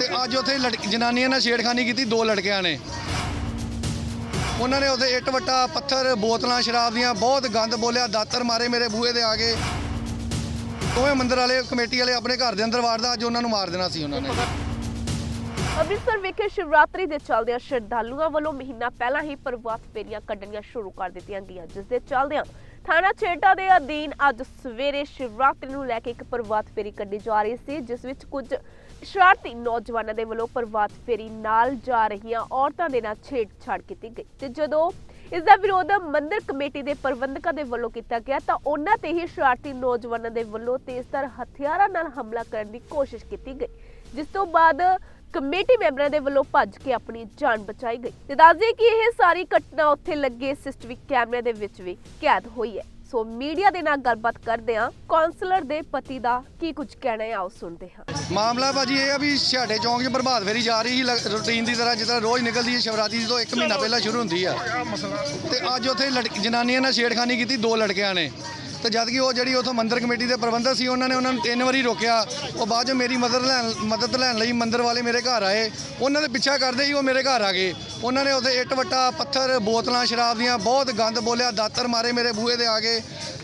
ਤੇ ਅੱਜ ਉੱਥੇ ਲੜਕ- ਜਨਾਨੀਆਂ ਨਾਲ ਛੇੜਖਾਨੀ ਕੀਤੀ ਦੋ ਲੜਕਿਆਂ ਨੇ। ਉਹਨਾਂ ਨੇ ਉੱਥੇ ਇੱਟ ਵੱਟਾ, ਪੱਥਰ, ਬੋਤਲਾਂ, ਸ਼ਰਾਬ ਦੀਆਂ ਬਹੁਤ ਗੰਦ ਬੋਲਿਆ, ਦਾਤਰ ਮਾਰੇ ਮੇਰੇ ਬੂਹੇ ਦੇ ਆ ਕੇ ਦੋਵੇਂ ਮੰਦਰ ਵਾਲੇ, ਕਮੇਟੀ ਵਾਲੇ ਆਪਣੇ ਘਰ ਦੇ ਅੰਦਰ ਵਾੜਦਾ ਅੱਜ ਉਹਨਾਂ ਨੂੰ ਮਾਰ ਦੇਣਾ ਸੀ ਉਹਨਾਂ ਨੇ। ਅੰਮ੍ਰਿਤਸਰ ਵਿਖੇ ਸ਼ਿਵਰਾਤਰੀ ਦੇ ਚੱਲਦਿਆਂ ਸ਼ਰਧਾਲੂਆਂ ਵੱਲੋਂ ਮਹੀਨਾ ਪਹਿਲਾਂ ਹੀ ਪ੍ਰਭਾਤ ਫੇਰੀਆਂ ਕੱਢਣੀਆਂ ਸ਼ੁਰੂ ਕਰ ਦਿੱਤੀਆਂ ਗਈਆਂ, ਜਿਸ ਦੇ ਚੱਲਦਿਆਂ ਥਾਣਾ ਛੇਟਾ ਦੇ ਅਧੀਨ ਅੱਜ ਸਵੇਰੇ ਸ਼ਿਵਰਾਤਰੀ ਨੂੰ ਲੈ ਕੇ ਇੱਕ ਪ੍ਰਭਾਤ ਫੇਰੀ ਕੱਢੀ ਜਾ ਰਹੀ ਸੀ, ਜਿਸ ਵਿੱਚ ਕੁਝ ਸ਼ਰਾਰਤੀ ਨੌਜਵਾਨਾਂ ਦੇ ਵੱਲੋਂ ਪ੍ਰਭਾਤ ਫੇਰੀ ਨਾਲ ਜਾ ਰਹੀਆਂ ਔਰਤਾਂ ਦੇ ਨਾਲ ਛੇੜਛਾੜ ਕੀਤੀ ਗਈ ਤੇ ਜਦੋਂ ਇਸ ਦਾ ਵਿਰੋਧ ਮੰਦਿਰ ਕਮੇਟੀ ਦੇ ਪ੍ਰਬੰਧਕਾਂ ਦੇ ਵੱਲੋਂ ਕੀਤਾ ਗਿਆ, ਤਾਂ ਉਹਨਾਂ ਤੇ ਹੀ ਸ਼ਰਾਰਤੀ ਨੌਜਵਾਨਾਂ ਦੇ ਵੱਲੋਂ ਤੇਜ਼ਧਾਰ ਹਥਿਆਰਾਂ ਨਾਲ ਹਮਲਾ ਕਰਨ ਦੀ ਕੋਸ਼ਿਸ਼ ਕੀਤੀ ਗਈ, ਜਿਸ ਤੋਂ ਬਾਅਦ ਕਮੇਟੀ ਮੈਂਬਰਾਂ ਦੇ ਵੱਲੋਂ ਭੱਜ ਕੇ ਆਪਣੀ ਜਾਨ ਬਚਾਈ ਗਈ। ਤੇ ਦੱਸਦੇ ਕਿ ਇਹ ਸਾਰੀ ਘਟਨਾ ਉੱਥੇ ਲੱਗੇ ਸਿਸਟਵਿਕ ਕੈਮਰੇ ਦੇ ਵਿੱਚ ਵੀ ਕੈਦ ਹੋਈ ਹੈ। ਸੋ ਮੀਡੀਆ ਦੇ ਨਾਲ ਗੱਲਬਾਤ ਕਰਦੇ ਹਾਂ ਕਾਉਂਸਲਰ ਦੇ ਪਤੀ ਦਾ ਕੀ ਕੁਝ ਕਹਿਣਾ ਹੈ ਆਓ ਸੁਣਦੇ ਹਾਂ। ਮਾਮਲਾ ਭਾਜੀ ਇਹ ਆ ਵੀ ਛਾੜੇ ਚੌਂਕ 'ਚ ਪ੍ਰਭਾਤ ਫੇਰੀ ਜਾ ਰਹੀ ਸੀ ਰੂਟੀਨ ਦੀ ਤਰ੍ਹਾਂ ਜਿਸ ਤਰ੍ਹਾਂ ਰੋਜ਼ ਨਿਕਲਦੀ ਹੈ ਸ਼ਿਵਰਾਤਰੀ ਤੋਂ 1 ਮਹੀਨਾ ਪਹਿਲਾਂ ਸ਼ੁਰੂ ਹੁੰਦੀ ਆ। ਤੇ ਅੱਜ ਉੱਥੇ ਲੜਕ- ਜਨਾਨੀਆਂ ਨਾਲ ਛੇੜਖਾਨੀ ਕੀਤੀ ਦੋ ਲੜਕਿਆਂ ਨੇ। ਤੇ ਜਦ ਕਿ ਉਹ ਜਿਹੜੀ ਉਥੋਂ ਮੰਦਿਰ ਕਮੇਟੀ ਦੇ ਪ੍ਰਬੰਧਕ ਸੀ ਉਹਨਾਂ ਨੇ ਉਹਨਾਂ ਨੂੰ ਤਿੰਨ ਵਾਰੀ ਰੋਕਿਆ। ਉਹ ਬਾਅਦ 'ਚ ਮੇਰੀ ਮਦਦ ਲੈਣ ਮਦਦ ਲੈਣ ਲਈ ਮੰਦਿਰ ਵਾਲੇ ਮੇਰੇ ਘਰ ਆਏ। ਉਹਨਾਂ ਦੇ ਪਿੱਛਾ ਕਰਦੇ ਹੀ ਉਹ ਮੇਰੇ ਘਰ ਆ ਗਏ। ਉਹਨਾਂ ਨੇ ਉੱਥੇ ਇੱਟ ਵੱਟਾ ਪੱਥਰ ਬੋਤਲਾਂ ਸ਼ਰਾਬ ਦੀਆਂ ਬਹੁਤ ਗੰਦ ਬੋਲਿਆ ਦਾਤਰ ਮਾਰੇ ਮੇਰੇ ਬੂਹੇ ਦੇ ਆ ਕੇ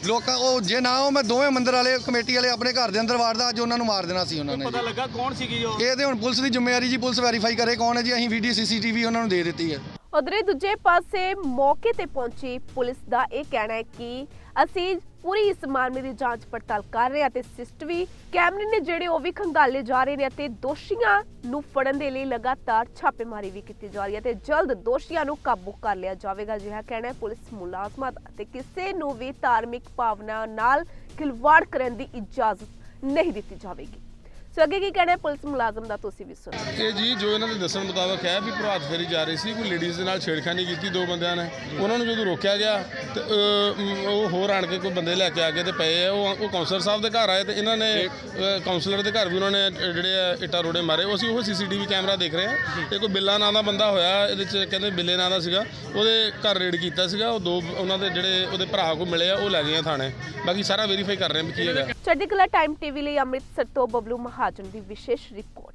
ਲੋਕਾਂ ਉਹ ਜੇ ਨਾ ਉਹ ਮੈਂ ਦੋਵੇਂ ਮੰਦਿਰ ਵਾਲੇ ਕਮੇਟੀ ਵਾਲੇ ਆਪਣੇ ਘਰ ਦੇ ਅੰਦਰ ਵਾੜਦਾ ਅੱਜ ਉਹਨਾਂ ਨੂੰ ਮਾਰ ਦੇਣਾ ਸੀ ਉਹਨਾਂ ਨੇ ਪਤਾ ਜੀ। ਲੱਗਾ ਕੌਣ ਸੀਗੀ ਉਹ? ਇਹ ਤੇ ਹੁਣ ਪੁਲਿਸ ਦੀ ਜ਼ਿੰਮੇਵਾਰੀ ਜੀ ਪੁਲਿਸ ਵੈਰੀਫਾਈ ਕਰੇ ਕੌਣ ਹੈ ਜੀ। ਅਸੀਂ ਵੀਡੀਓ ਸੀਸੀਟੀਵੀ ਉਹਨਾਂ ਨੂੰ ਦੇ ਦਿੱਤੀ ਹੈ। ਉਧਰੇ ਦੂਜੇ ਪਾਸੇ ਮੌਕੇ ਤੇ ਪਹੁੰਚੀ ਪੁਲਿਸ ਦਾ ਇਹ ਕਹਿਣਾ ਹੈ ਕਿ ਅਸੀਂ ਪੂਰੀ ਇਸ ਮਾਮਲੇ ਦੀ ਜਾਂਚ ਪੜਤਾਲ ਕਰ ਰਹੇ ਹਾਂ ਸਿਸਟਵੀ ਕੈਮਰੇ ਨੇ ਜਿਹੜੇ ਉਹ ਵੀ ਖੰਗਾਲੇ ਜਾ ਰਹੇ ਨੇ ਅਤੇ ਦੋਸ਼ੀਆਂ ਨੂੰ ਫੜਨ ਦੇ ਲਈ ਲਗਾਤਾਰ ਛਾਪੇਮਾਰੀ ਵੀ ਕੀਤੀ ਜਾ ਰਹੀ ਹੈ ਤੇ ਜਲਦ ਦੋਸ਼ੀਆਂ ਨੂੰ ਕਾਬੂ ਕਰ ਲਿਆ ਜਾਵੇਗਾ, ਜਿਹਾ ਕਹਿਣਾ ਹੈ ਪੁਲਿਸ ਮੁਲਾਜ਼ਮਾਂ ਦਾ ਤੇ ਕਿਸੇ ਨੂੰ ਵੀ ਧਾਰਮਿਕ ਭਾਵਨਾ ਨਾਲ ਖਿਲਵਾੜ ਕਰਨ ਦੀ ਇਜਾਜ਼ਤ ਨਹੀਂ ਦਿੱਤੀ ਜਾਵੇਗੀ। ਸੋ ਅੱਗੇ ਕੀ ਕਹਿਣਾ ਹੈ? ਪੁਲਿਸ ਮੁਲਾਜ਼ਮ ਦਾ ਤੁਸੀਂ ਵੀ ਸੁਣੋ। ਇਹ ਜੀ ਜੋ ਇਹਨਾਂ ਦੇ ਦੱਸਣ ਮੁਤਾਬਕ ਹੈ ਵੀ ਪ੍ਰਭਾਤ ਫੇਰੀ ਜਾ ਰਹੀ ਸੀ ਕੋਈ ਲੇਡੀਜ਼ ਦੇ ਨਾਲ ਛੇੜਖਾਨੀ ਕੀਤੀ ਦੋ ਬੰਦਿਆਂ ਨੇ। ਉਹਨਾਂ ਨੂੰ ਜਦੋਂ ਰੋਕਿਆ ਗਿਆ ਤੇ ਅਹ, ਉਹ ਹੋਰ ਆਣ ਕੇ ਕੋਈ ਬੰਦੇ ਲੈ ਕੇ ਆ ਕੇ ਤੇ ਪਏ ਆ। ਉਹ ਉਹ ਕਾਉਂਸਲਰ ਸਾਹਿਬ ਦੇ ਘਰ ਆਏ ਤੇ ਇਹਨਾਂ ਨੇ ਅਹ, ਕਾਉਂਸਲਰ ਦੇ ਘਰ ਵੀ ਉਹਨਾਂ ਨੇ ਅਹ, ਜਿਹੜੇ ਆ ਇੱਟਾਂ ਰੋੜੇ ਮਾਰੇ। ਉਹ ਅਸੀਂ ਉਹ ਸੀਸੀਟੀਵੀ ਕੈਮਰਾ ਦੇਖ ਰਹੇ ਹਾਂ ਤੇ ਕੋਈ ਬਿੱਲਾ ਨਾਂ ਦਾ ਬੰਦਾ ਹੋਇਆ ਇਹਦੇ ਚ ਕਹਿੰਦੇ ਬਿੱਲੇ ਨਾਂ ਦਾ ਸੀਗਾ। ਉਹਦੇ ਘਰ ਰੇਡ ਕੀਤਾ ਸੀਗਾ। ਉਹ ਦੋ ਉਹਨਾਂ ਦੇ ਜਿਹੜੇ ਉਹਦੇ ਭਰਾ ਕੋ ਮਿਲੇ ਆ ਉਹ ਲੈ ਗਏ ਆ ਥਾਣੇ। ਬਾਕੀ ਸਾਰਾ ਵੈਰੀਫਾਈ ਕਰ ਰਹੇ ਵੀ ਕੀ ਹੈਗਾ। ਚੜ੍ਹਦੀ ਕਲਾ ਟਾਈਮ ਟੀਵੀ ਲਈ ਅੰਮ੍ਰਿਤਸਰ ਤੋਂ ਬਬਲੂ ਮਹਾਜਨ রাজনৈতিক বিশেষ রিপোর্ট